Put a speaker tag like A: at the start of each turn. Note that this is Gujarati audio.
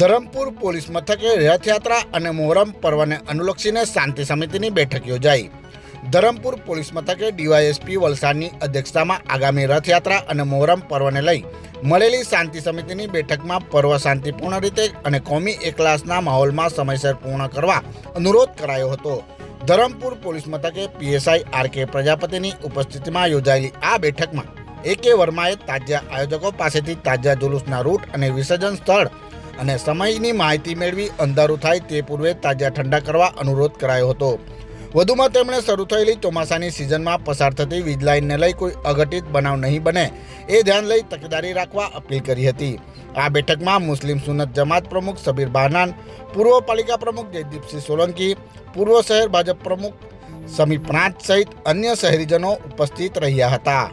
A: ધરમપુર પોલીસ મથકે રથયાત્રા અને મોહરમ પર્વને અનુલક્ષીને શાંતિ સમિતિની બેઠક યોજાઈ. ધરમપુર પોલીસ મથકે ડીવાયએસપી વલસાડની અધ્યક્ષતામાં આગામી રથયાત્રા અને મોહરમ પર્વને લઈ મળેલી શાંતિ સમિતિની બેઠકમાં પર્વ શાંતિપૂર્ણ રીતે અને કોમી એકલાસના માહોલમાં સમયસર પૂર્ણ કરવા અનુરોધ કરાયો હતો. ધરમપુર પોલીસ મથકે પીએસઆઈ આર કે પ્રજાપતિની ઉપસ્થિતિમાં યોજાયેલી આ બેઠકમાં એ કે વર્માએ તાજા આયોજકો પાસેથી તાજા જુલુસના રૂટ અને વિસર્જન સ્થળ અને સમયની માહિતી મેળવી અંધારું થાય તે પૂર્વે તાજા ઠંડા કરવા અનુરોધ કરાયો હતો. વધુમાં તેમણે શરૂ થયેલી ચોમાસાની સિઝનમાં પસાર થતી વીજ લાઇનને લઈ કોઈ અઘટિત બનાવ નહીં બને એ ધ્યાન લઈ તકેદારી રાખવા અપીલ કરી હતી. આ બેઠકમાં મુસ્લિમ સુનત જમાત પ્રમુખ સબીર બાનાન પૂર્વ પાલિકા પ્રમુખ જયદીપસિંહ સોલંકી, પૂર્વ શહેર ભાજપ પ્રમુખ સમી પ્રાંત સહિત અન્ય શહેરીજનો ઉપસ્થિત રહ્યા હતા.